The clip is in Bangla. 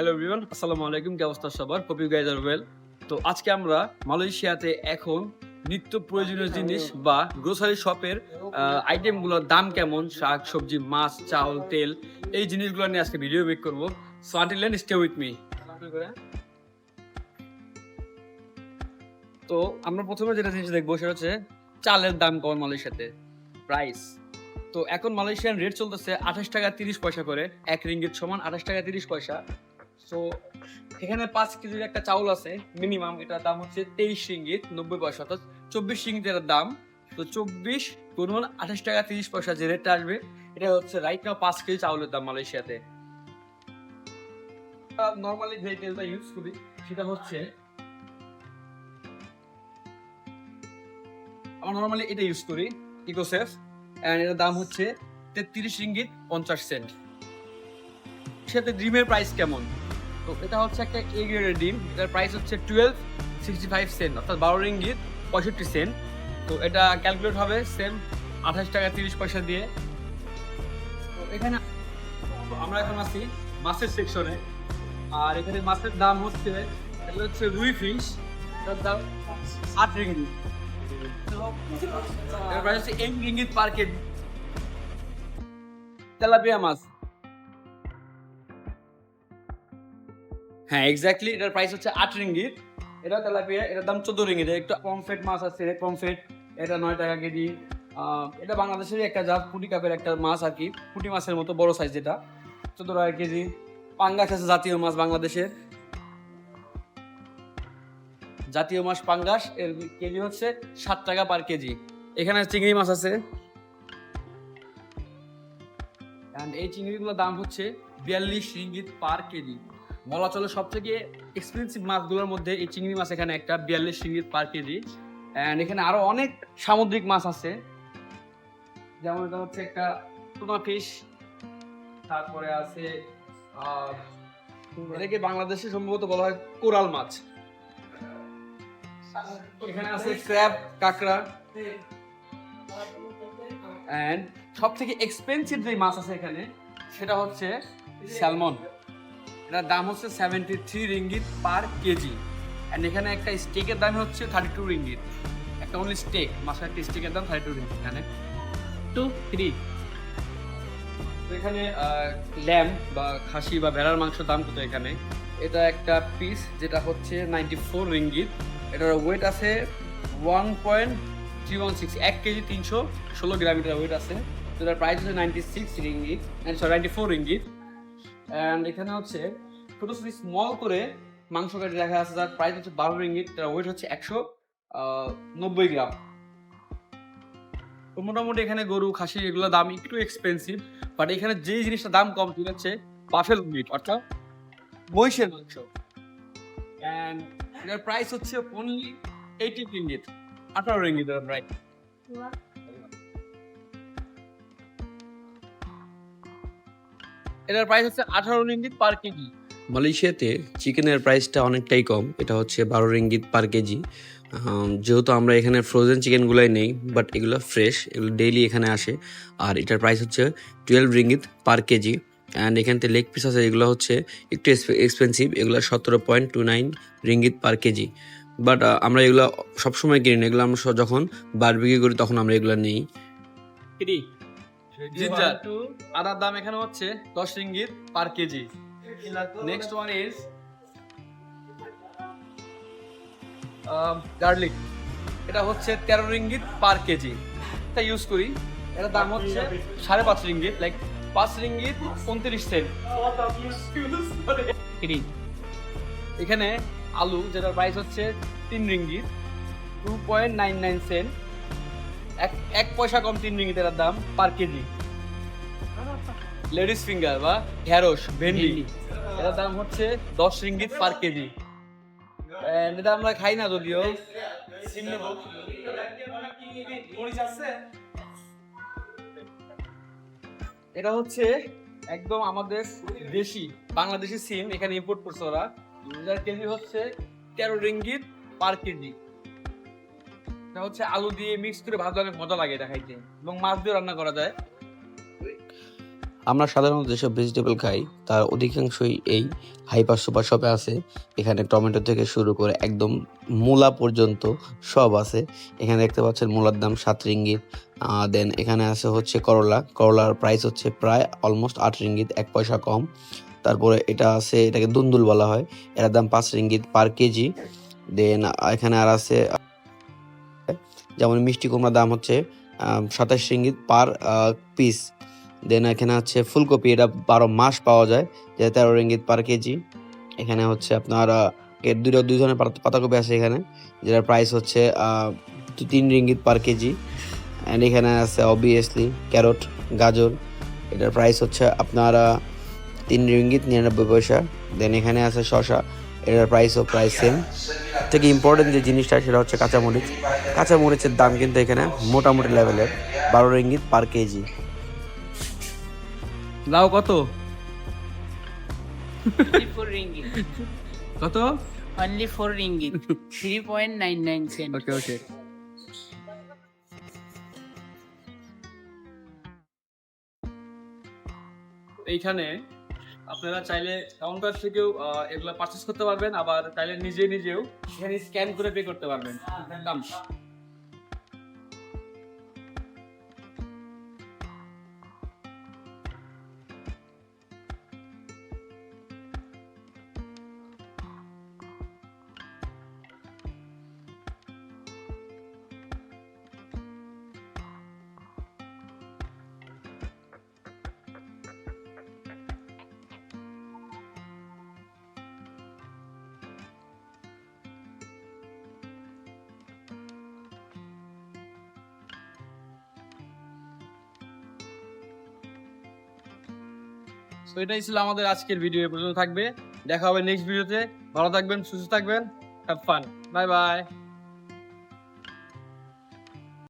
হ্যালো এভরিওয়ান আসসালামু আলাইকুম কি অবস্থা সবার hope you guys are well তো আজকে আমরা মালয়েশিয়াতে এখন নিত্য প্রয়োজনীয় জিনিস বা গ্রোসারি শপের আইটেমগুলোর দাম কেমন? শাক সবজি মাছ চাউল তেল এই জিনিসগুলো নিয়ে আজকে ভিডিও মেক করব। So until stay with me তো আমরা প্রথমে যেটা জিনিস দেখব সেটা হচ্ছে চালের দাম কেমন মালয়েশিয়াতে? প্রাইস তো এখন মালয়েশিয়ান রেট চলতেছে আঠাশ টাকা তিরিশ পয়সা করে এক রিঙ্গিত সমান আঠাশ টাকা তিরিশ পয়সা। সো এখানে পাঁচ কেজির একটা চাউল আছে মিনিমাম এটার দাম হচ্ছে তেইশ রিঙ্গিত, নব্বই পয়সা, অর্থাৎ চব্বিশ রিঙ্গিত এটার দাম। তো চব্বিশ গুণন আঠাশ টাকা তিরিশ পয়সা যে রেটটা আসবে, এটা হচ্ছে রাইট নাও পাঁচ কেজি চাউলের দাম মালয়েশিয়াতে। নর্মালি যে তেলটা ইউজ করি, সেটা হচ্ছে আমরা নর্মালি এটা ইউজ করি ইকোসেফ অ্যান্ড এটার দাম হচ্ছে তেত্রিশ রিঙ্গিত পঞ্চাশ সেন্ট সাথে ডিমের প্রাইস কেমন? তো এটা হচ্ছে একটা এ গ্রেডের ডিম। এটার প্রাইস হচ্ছে টুয়েলভ সিক্সটি ফাইভ সেন্ট অর্থাৎ বারো রিঙ্গিত পঁয়ষট্টি সেন্ট তো এটা ক্যালকুলেট হবে সেম আঠাশ টাকা তিরিশ পয়সা দিয়ে। তো এখানে আমরা এখন আছি মাছের সেকশনে আর এখানে মাছের দাম হচ্ছে, এটা হচ্ছে রুই ফিশ, এটার দাম আট রিঙ্গিত। প্রাইস হচ্ছে এক রিঙ্গিত পার কেজি তেলাপিয়া মাছ। হ্যাঁ এক্স্যাক্টলি এটার প্রাইস হচ্ছে আট রিঙ্গিত। এটা তেলাপিয়া, এটার দাম চোদ্দ রিঙ্গিত। একটু পমফেট মাছ আছে পমফেট এটা নয় টাকা কেজি। এটা বাংলাদেশের একটা জাত, পুটি কাপের একটা মাছ আর কি। পুটি মাছের মতো বড় সাইজ যেটা। চোদ্দ টাকা কেজি। পাঙ্গাস আছে, জাতীয় মাছ বাংলাদেশের। জাতীয় মাছ পাঙ্গাস, এর কেজি হচ্ছে সাত টাকা পার কেজি। এখানে চিংড়ি মাছ আছে। এই চিংড়িগুলোর দাম হচ্ছে বিয়াল্লিশ রিঙ্গিত পার কেজি। বলা চলে সব থেকে এক্সপেন্সিভ মাছগুলোর মধ্যে এই চিংড়ি মাছ এখানে একটা, বিয়াল্লিশ রিঙ্গিত পার কেজি। অ্যান্ড এখানে আরও অনেক সামুদ্রিক মাছ আছে। যেমন এটা হচ্ছে একটা টুনা ফিশ তারপরে আছে এটাকে বাংলাদেশে সম্ভবত বলা হয় কোরাল মাছ। এখানে আছে ক্র্যাব কাঁকড়া। অ্যান্ড সব থেকে এক্সপেন্সিভ যে মাছ আছে এখানে, সেটা হচ্ছে স্যালমন এটার দাম হচ্ছে seventy three ringgit per kg and এখানে একটা স্টেকের দাম হচ্ছে থার্টি টু রিঙ্গিত একটা অনলি স্টেক মাছের একটা স্টেকের দাম থার্টি টু রিঙ্গিত এখানে টু থ্রি এখানে ল্যাম বা খাসি বা ভেড়ার মাংস দাম কত এখানে? এটা একটা পিস যেটা হচ্ছে নাইনটি ফোর রিঙ্গিত এটার ওয়েট আছে one point three one six এক কেজি তিনশো ষোলো গ্রাম এটার ওয়েট আছে। এটার প্রাইস হচ্ছে ninety six ringgit ninety four ringgit and এখানে হচ্ছে ছোটো ছোটো স্মল করে মাংস কেটে দেখা আছে, যার প্রাইস হচ্ছে বারো রিঙ্গিত তার ওয়েট হচ্ছে একশো নব্বই গ্রাম। তো মোটামুটি এখানে গরু, খাসি, এগুলো দাম একটু এক্সপেন্সিভ বাট এখানে যেই জিনিসটা দাম কম, সেটা হচ্ছে বাফেল মিট অর্থাৎ মহিষের মাংস। অ্যান্ড এটার প্রাইস হচ্ছে অনলি এইটি রিঙ্গিত আঠারো রিঙ্গিত প্রাইস এটার প্রাইস হচ্ছে আঠারো রিঙ্গিত পার কেজি। মালয়েশিয়াতে চিকেনের প্রাইসটা অনেকটাই কম। এটা হচ্ছে বারো রিঙ্গিত পার কেজি। যেহেতু আমরা এখানে ফ্রোজেন চিকেনগুলোই নেই বাট এগুলো ফ্রেশ এগুলো ডেইলি এখানে আসে। আর এটার প্রাইস হচ্ছে twelve ringgit per kg. And এখানতে leg piece আছে এগুলো হচ্ছে একটু এক্সপেন্সিভ এগুলো সতেরো point two nine ringgit per kg. But আমরা এগুলো সবসময় কিনি না। এগুলো আমরা যখন বারবিকি করি তখন আমরা এগুলো নিই। জিঞ্জার আদার দাম এখানে হচ্ছে দশ ringgit per kg next one is garlic এটা হচ্ছে তেরো রিঙ্গিত পার কেজি এটা ইউজ করি। এটার দাম হচ্ছে সাড়ে পাঁচ রিঙ্গিত লাইক পাঁচ রিঙ্গিত উনত্রিশ সেন্ট এখানে আলু যেটার প্রাইস হচ্ছে তিন ringgit two point nine nine cent এক এক পয়সা কম তিন রিঙ্গিত এটার দাম পার কেজি লেডিস ফিঙ্গার বা ঢেঁড়স ভেন্ডি। এটার দাম হচ্ছে দশ রিঙ্গিত পার কেজি এটা আমরা খাই না যদিও। এটা হচ্ছে একদম আমাদের দেশি বাংলাদেশি সিম এখানে ইম্পোর্ট করছে ওরা। কেজি হচ্ছে তেরো রিঙ্গিত পার কেজি এটা হচ্ছে আলু দিয়ে মিক্স করে ভাজলে অনেক মজা লাগে এটা খাইতে। এবং মাছ দিয়ে রান্না করা যায়। আমরা সাধারণত যেসব ভেজিটেবল খাই, তার অধিকাংশই এই হাইপার সুপার শপে আছে। এখানে টমেটো থেকে শুরু করে একদম মূলা পর্যন্ত সব আছে। এখানে দেখতে পাচ্ছেন মূলার দাম সাত রিঙ্গিত। দেন এখানে আছে হচ্ছে করলা। করলার প্রাইস হচ্ছে প্রায় অলমোস্ট আট রিঙ্গিত, এক পয়সা কম। তারপরে এটা আছে, এটাকে দুন্দুল বলা হয়। এটার দাম পাঁচ রিঙ্গিত পার কেজি। দেন এখানে আর আছে যেমন মিষ্টি কুমড়ার দাম হচ্ছে সাতাশ রিঙ্গিত পার পিস দেন এখানে হচ্ছে ফুলকপি, এটা বারো মাস পাওয়া যায় যেটা তেরো রিঙ্গিত পার কেজি। এখানে হচ্ছে আপনার দুটো, দুই ধরনের পাতা- পাতাকপি আছে এখানে, যেটার প্রাইস হচ্ছে তিন রিঙ্গিত পার কেজি। অ্যান্ড এখানে আছে অবভিয়াসলি ক্যারট, গাজর, এটার প্রাইস হচ্ছে আপনার তিন রিঙ্গিত নিরানব্বই পয়সা। দেন এখানে আছে শশা এটার প্রাইসও প্রায় সেম থেকে ইম্পর্টেন্ট যে জিনিসটা সেটা হচ্ছে কাঁচামরিচ। কাঁচামরিচের দাম কিন্তু এখানে মোটামুটি লেভেলের বারো রিঙ্গিত পার কেজি লাউ কত? Only for ringgit. কত? Only for ringgit. 3.99 cent. Okay okay এইখানে আপনারা চাইলে কাউন্টার থেকেও এগুলো পারচেস করতে পারবেন, আবার চাইলে নিজে নিজেও এখানে স্ক্যান করে পে করতে পারবেন। তো এটাই ছিল আমাদের আজকের ভিডিও এ পর্যন্ত থাকবে। দেখা হবে নেক্সট ভিডিওতে ভালো থাকবেন, সুস্থ থাকবেন। Have fun bye bye